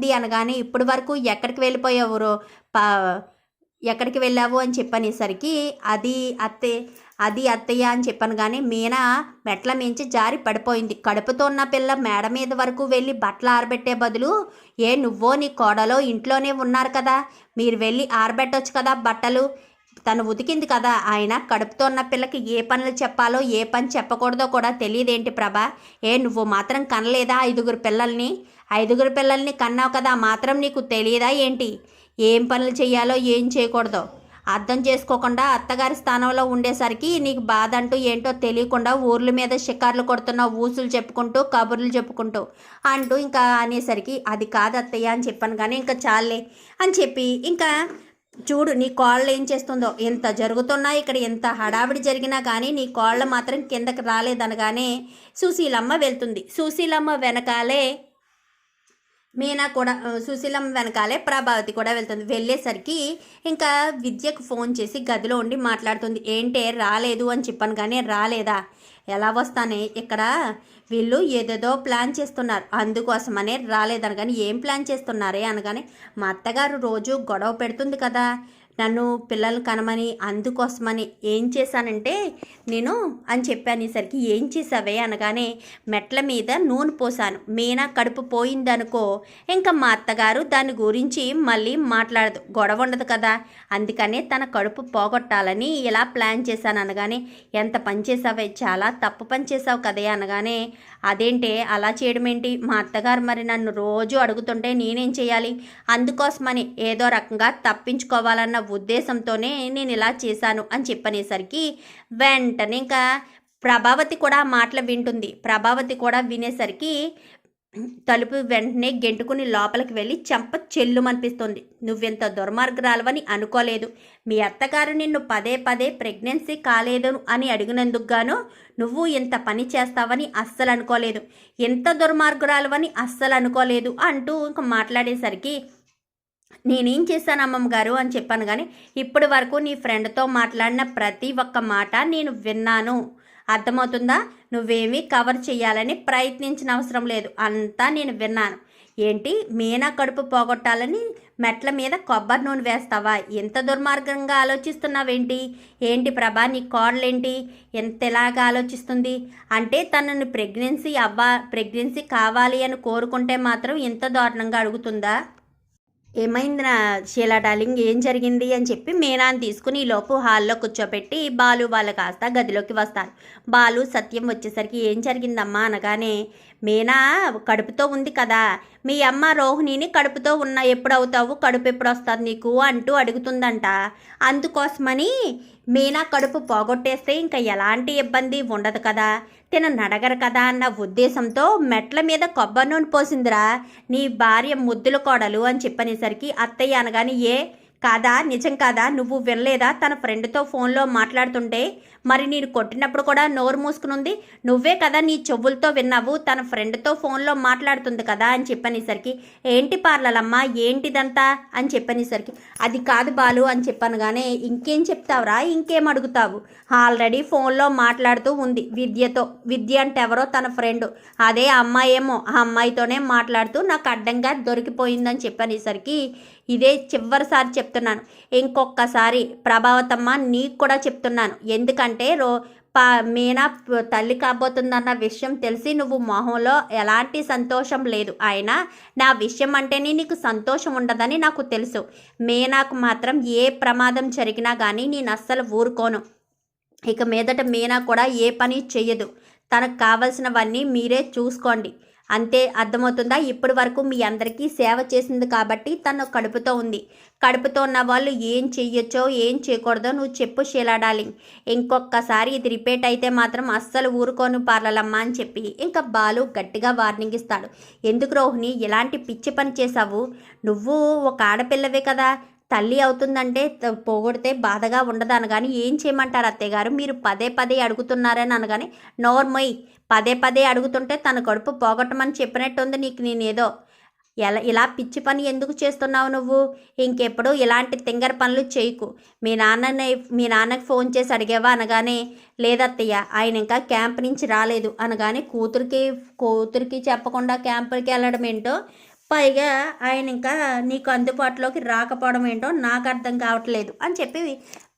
ఇది అనగానే ఇప్పటి వరకు ఎక్కడికి వెళ్ళిపోయావురో? పా ఎక్కడికి వెళ్ళావు అని చెప్పనేసరికి అది అత్తే అది అత్తయ్య అని చెప్పాను కానీ మీనా మెట్ల మించి జారి పడిపోయింది. కడుపుతో ఉన్న పిల్ల మేడ మీద వరకు వెళ్ళి బట్టలు ఆరబెట్టే బదులు ఏ నువ్వో నీ కోడలో ఇంట్లోనే ఉన్నారు కదా మీరు వెళ్ళి ఆరబెట్టొచ్చు కదా బట్టలు. తను ఉతికింది కదా ఆయన. కడుపుతో ఉన్న పిల్లకి ఏ పనులు చెప్పాలో ఏ పని చెప్పకూడదో కూడా తెలియదేంటి ప్రభా? ఏ నువ్వు మాత్రం కనలేదా ఐదుగురు పిల్లల్ని? ఐదుగురు పిల్లల్ని కన్నావు కదా మాత్రం నీకు తెలియదా ఏంటి? ఏం పనులు చేయాలో ఏం చేయకూడదో? అర్థం చేసుకోకుండా అత్తగారి స్థానంలో ఉండేసరికి నీకు బాధ అంటూ ఏంటో తెలియకుండా ఊర్ల మీద షికార్లు కొడుతున్న ఊసులు చెప్పుకుంటూ కబుర్లు చెప్పుకుంటూ అంటూ ఇంకా అనేసరికి అది కాదు అత్తయ్య అని చెప్పాను. కానీ ఇంకా చాలే అని చెప్పి ఇంకా చూడు నీ కాళ్ళు ఏం చేస్తుందో? ఎంత జరుగుతున్నా ఇక్కడ ఎంత హడావిడి జరిగినా కానీ నీ కాళ్ళు మాత్రం కిందకి రాలేదనగానే సుశీలమ్మ వెళ్తుంది. సుశీలమ్మ వెనకాలే మీనా కూడా సుశీలం వెనకాలే ప్రభావతి కూడా వెళ్తుంది. వెళ్ళేసరికి ఇంకా విద్యకు ఫోన్ చేసి గదిలో ఉండి మాట్లాడుతుంది. ఏంటే రాలేదు అని చెప్పాను కానీ రాలేదా? ఎలా వస్తానే? ఇక్కడ వీళ్ళు ఏదేదో ప్లాన్ చేస్తున్నారు. అందుకోసమనే రాలేదని కానీ ఏం ప్లాన్ చేస్తున్నారే? అనగానే మా అత్తగారు రోజు గొడవ పెడుతుంది కదా. నన్ను పిల్లలు కనమని అందుకోసమని ఏం చేశానంటే నేను అని చెప్పానేసరికి ఏం చేసావే? అనగానే మెట్ల మీద నూనె పోసాను మీనా కడుపు పోయిందనుకో ఇంకా మా అత్తగారు దాని గురించి మళ్ళీ మాట్లాడదు. గొడవ ఉండదు కదా. అందుకనే తన కడుపు పోగొట్టాలని ఇలా ప్లాన్ చేశాను అనగానే ఎంత పని చేసావే? చాలా తప్పు పని చేసావు కదే? అనగానే అదేంటే అలా చేయడం ఏంటి మా అత్తగారు మరి నన్ను రోజు అడుగుతుంటే నేనేం చేయాలి? అందుకోసమని ఏదో రకంగా తప్పించుకోవాలన్న ఉద్దేశంతోనే నేను ఇలా చేశాను అని చెప్పనేసరికి వెంటనే ఇంకా ప్రభావతి కూడా మాటలు వింటుంది. ప్రభావతి కూడా వినేసరికి తలుపు వెంటనే గెంటుకుని లోపలికి వెళ్ళి చెంప చెల్లుమనిపిస్తుంది. నువ్వెంత దుర్మార్గురాలవని అనుకోలేదు. మీ అత్తగారు నిన్ను పదే పదే ప్రెగ్నెన్సీ కాలేదు అని అడిగినందుకు గాను నువ్వు ఇంత పని చేస్తావని అస్సలు అనుకోలేదు. ఎంత దుర్మార్గురాలవని అస్సలు అనుకోలేదు అంటూ ఇంక మాట్లాడేసరికి నేనేం చేశాను అమ్మమ్మ గారు అని చెప్పాను కానీ ఇప్పటి వరకు నీ ఫ్రెండ్తో మాట్లాడిన ప్రతి ఒక్క మాట నేను విన్నాను. అర్థమవుతుందా? నువ్వేమీ కవర్ చేయాలని ప్రయత్నించిన అవసరం లేదు. అంతా నేను విన్నాను. ఏంటి? మీనా కడుపు పోగొట్టాలని మెట్ల మీద కొబ్బరి నూనె వేస్తావా? ఎంత దుర్మార్గంగా ఆలోచిస్తున్నావేంటి? ఏంటి ప్రభా నీ కోడలేంటి? ఎంత ఎలాగా ఆలోచిస్తుంది? అంటే తనని ప్రెగ్నెన్సీ అవ్వా ప్రెగ్నెన్సీ కావాలి అని కోరుకుంటే మాత్రం ఇంత దారుణంగా అడుగుతుందా? ఏమైంది నా షీలా డార్లింగ్ ఏం జరిగింది అని చెప్పి మీనాని తీసుకుని ఈలోపు లోపు హాల్లో కూర్చోబెట్టి బాలు వాళ్ళ కాస్త గదిలోకి వస్తారు. బాలు సత్యం వచ్చేసరికి ఏం జరిగిందమ్మా అనగానే మీనా కడుపుతో ఉంది కదా. మీ అమ్మ రోహిణిని కడుపుతో ఉన్న ఎప్పుడు అవుతావు కడుపు ఎప్పుడు వస్తుంది నీకు? అంటూ అడుగుతుందంట. అందుకోసమని మీనా కడుపు పోగొట్టేస్తే ఇంకా ఎలాంటి ఇబ్బంది ఉండదు కదా. తిన నడగరు కదా అన్న ఉద్దేశంతో మెట్ల మీద కొబ్బరి నూనె పోసిందిరా. నీ భార్య ముద్దుల కోడలు అని చెప్పనేసరికి అత్తయ్య అనగాని ఏ కాదా? నిజం కాదా? నువ్వు వినలేదా? తన ఫ్రెండ్తో ఫోన్లో మాట్లాడుతుంటే మరి నేను కొట్టినప్పుడు కూడా నోరు మూసుకునుంది. నువ్వే కదా నీ చెవులతో విన్నావు తన ఫ్రెండ్తో ఫోన్లో మాట్లాడుతుంది కదా అని చెప్పనేసరికి ఏంటి పార్లలమ్మా? ఏంటిదంతా? అని చెప్పనేసరికి అది కాదు బాలు అని చెప్పాను కానీ ఇంకేం చెప్తావురా? ఇంకేం అడుగుతావు? ఆల్రెడీ ఫోన్లో మాట్లాడుతూ ఉంది విద్యతో. విద్య అంటే ఎవరో తన ఫ్రెండ్. అదే అమ్మాయి ఏమో ఆ అమ్మాయితోనే మాట్లాడుతూ నాకు అడ్డంగా దొరికిపోయిందని చెప్పనేసరికి ఇదే చివరిసారి చెప్తున్నాను. ఇంకొకసారి ప్రభావతమ్మ నీకు కూడా చెప్తున్నాను. ఎందుకంటే రో పా మీనా తల్లి కాబోతుందన్న విషయం తెలిసి నువ్వు మొహంలో ఎలాంటి సంతోషం లేదు. అయినా నా విషయం అంటేనే నీకు సంతోషం ఉండదని నాకు తెలుసు. మీనాకు మాత్రం ఏ ప్రమాదం జరిగినా కానీ నేను అస్సలు ఊరుకోను. ఇక మీదట మీనా కూడా ఏ పని చెయ్యదు. తనకు కావలసినవన్నీ మీరే చూసుకోండి. అంతే అర్థమవుతుందా? ఇప్పటి వరకు మీ అందరికీ సేవ చేసింది కాబట్టి తను కడుపుతో ఉంది. కడుపుతో ఉన్న వాళ్ళు ఏం చెయ్యొచ్చో ఏం చేయకూడదో నువ్వు చెప్పు షీలాడాలి ఇంకొకసారి ఇది రిపీట్ అయితే మాత్రం అస్సలు ఊరుకోను పార్లలమ్మ అని చెప్పి. ఇంకా బాలు గట్టిగా వార్నింగ్ ఇస్తాడు. ఎందుకు రోహిణి ఎలాంటి పిచ్చి పని చేశావు? నువ్వు ఒక ఆడపిల్లవే కదా. తల్లి అవుతుందంటే పోగొడితే బాధగా ఉండదు అనగానే ఏం చేయమంటారు అత్తయ్య గారు మీరు పదే పదే అడుగుతున్నారని అనగానే నోర్మయ్ పదే పదే అడుగుతుంటే తన కడుపు పోగొట్టమని చెప్పినట్టుంది నీకు నేనేదో. ఎలా ఇలా పిచ్చి పని ఎందుకు చేస్తున్నావు నువ్వు? ఇంకెప్పుడు ఇలాంటి తింగర పనులు చేయకు. మీ నాన్నని మీ నాన్నకి ఫోన్ చేసి అడిగావా అనగానే లేదత్తయ్య ఆయన ఇంకా క్యాంప్ నుంచి రాలేదు. అనగానే కూతురికి కూతురికి చెప్పకుండా క్యాంపుకి వెళ్ళడం ఏంటో పైగా ఆయన ఇంకా నీకు అందుబాటులోకి రాకపోవడం ఏంటో నాకు అర్థం కావట్లేదు అని చెప్పి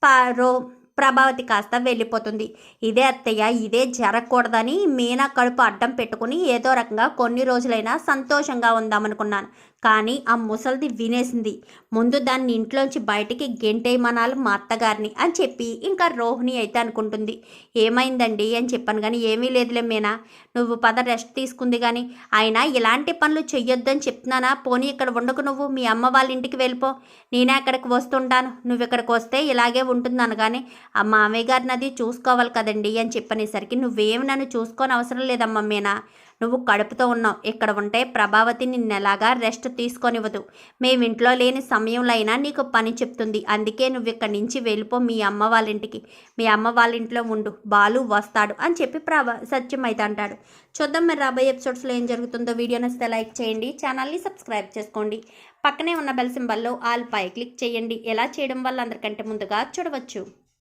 పా రో ప్రభావతి కాస్త వెళ్ళిపోతుంది. ఇదే అత్తయ్య ఇదే జరగకూడదని మీనా కడుపు అడ్డం పెట్టుకుని ఏదో రకంగా కొన్ని రోజులైనా సంతోషంగా ఉందామనుకున్నాను. కానీ ఆ ముసలిది వినేసింది. ముందు దాన్ని ఇంట్లోంచి బయటికి గెంటేయమనాలి మా అత్తగారిని అని చెప్పి ఇంకా రోహిణి అయితే అనుకుంటుంది. ఏమైందండి అని చెప్పాను కానీ ఏమీ లేదులే మీనా. నువ్వు పద రెస్ట్ తీసుకుంది కానీ అయినా ఇలాంటి పనులు చెయ్యొద్దని చెప్తున్నానా? పోనీ ఇక్కడ ఉండకు నువ్వు. మీ అమ్మ వాళ్ళ ఇంటికి వెళ్ళిపో. నేనే అక్కడికి వస్తుంటాను. నువ్వు ఇక్కడికి వస్తే ఇలాగే ఉంటుంది అనగానే ఆ మామయ్య గారిని అది చూసుకోవాలి కదండి అని చెప్పనేసరికి నువ్వేమి నన్ను చూసుకోని అవసరం లేదమ్మా మీనా. నువ్వు కడుపుతో ఉన్నావు. ఇక్కడ ఉంటే ప్రభావతి నిన్నెలాగా రెస్ట్ తీసుకొనివ్వదు. మేము ఇంట్లో లేని సమయంలో అయినా నీకు పని చెప్తుంది. అందుకే నువ్వు ఇక్కడి నుంచి వెళ్ళిపో మీ అమ్మ వాళ్ళ ఇంటికి మీ అమ్మ వాళ్ళ ఇంట్లో ఉండు. బాలు వస్తాడు అని చెప్పి ప్రభా సత్యం అయితే అంటాడు. చూద్దాం మరి రాబోయే ఎపిసోడ్స్లో ఏం జరుగుతుందో. వీడియో నచ్చితే లైక్ చేయండి. ఛానల్ని సబ్స్క్రైబ్ చేసుకోండి. పక్కనే ఉన్న బెల్ సింబల్లో ఆల్ పై క్లిక్ చేయండి. ఎలా చేయడం వల్ల అందరికంటే ముందుగా చూడవచ్చు.